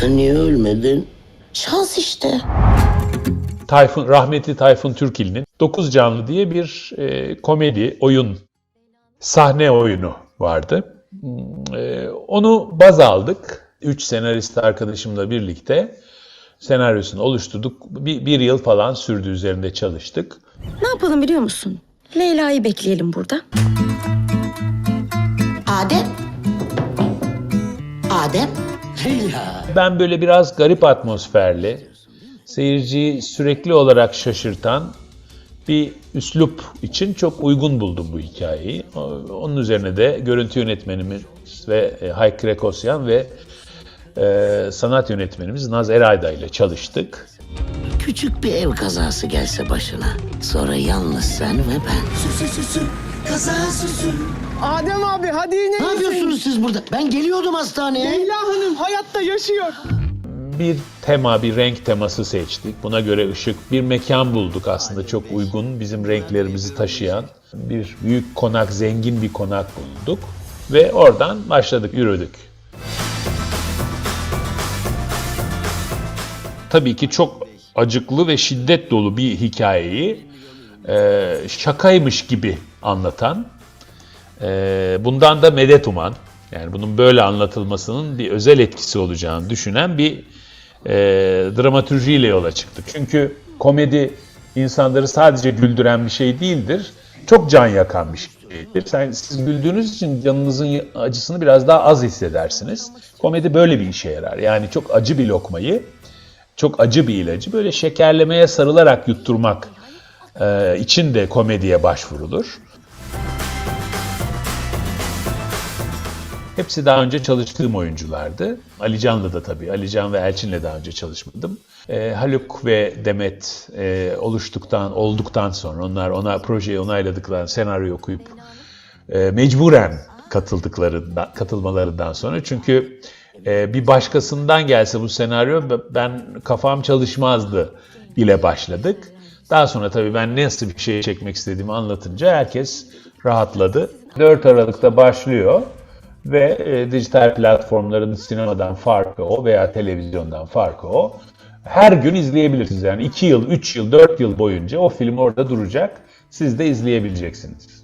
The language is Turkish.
Sen niye ölmedin? Şans işte. Tayfun, rahmetli Tayfun Türkil'in 9 Canlı diye bir e, komedi, oyun, sahne oyunu vardı. Hmm, e, onu baz aldık. Üç senarist arkadaşımla birlikte senaryosunu oluşturduk. Bir, bir yıl falan sürdü üzerinde çalıştık. Ne yapalım biliyor musun? Leyla'yı bekleyelim burada. Adem. Adem. Ben böyle biraz garip atmosferli, seyirciyi sürekli olarak şaşırtan bir üslup için çok uygun buldum bu hikayeyi. Onun üzerine de görüntü yönetmenimiz ve e, Hayk Krekosyan ve e, sanat yönetmenimiz Naz Erayda ile çalıştık. Küçük bir ev kazası gelse başına. Sonra yalnız sen ve ben. Adem abi hadi yine Ne yapıyorsunuz siz burada? Ben geliyordum hastaneye. Leyla Hanım hayatta yaşıyor. Bir tema, bir renk teması seçtik. Buna göre ışık, bir mekan bulduk aslında çok uygun, bizim renklerimizi taşıyan. Bir büyük konak, zengin bir konak bulduk. Ve oradan başladık, yürüdük. Tabii ki çok acıklı ve şiddet dolu bir hikayeyi e, şakaymış gibi anlatan, e, bundan da medet uman, yani bunun böyle anlatılmasının bir özel etkisi olacağını düşünen bir e, dramatürjiyle yola çıktık. Çünkü komedi insanları sadece güldüren bir şey değildir, çok can yakan bir şeydir. Sen, siz güldüğünüz için canınızın acısını biraz daha az hissedersiniz. Komedi böyle bir işe yarar. Yani çok acı bir lokmayı, çok acı bir ilacı böyle şekerlemeye sarılarak yutturmak e, için de komediye başvurulur. Hepsi daha önce çalıştığım oyunculardı. Ali Can'la da tabii. Ali Can ve Elçin'le daha önce çalışmadım. E, Haluk ve Demet e, oluştuktan, olduktan sonra onlar ona projeyi onayladıklarından senaryo okuyup e, mecburen katıldıklarından, katılmalarından sonra çünkü e, bir başkasından gelse bu senaryo ben kafam çalışmazdı ile başladık. Daha sonra tabii ben nasıl bir şey çekmek istediğimi anlatınca herkes rahatladı. 4 Aralık'ta başlıyor ve e, dijital platformların sinemadan farkı o veya televizyondan farkı o. Her gün izleyebilirsiniz. Yani 2 yıl, 3 yıl, 4 yıl boyunca o film orada duracak. Siz de izleyebileceksiniz.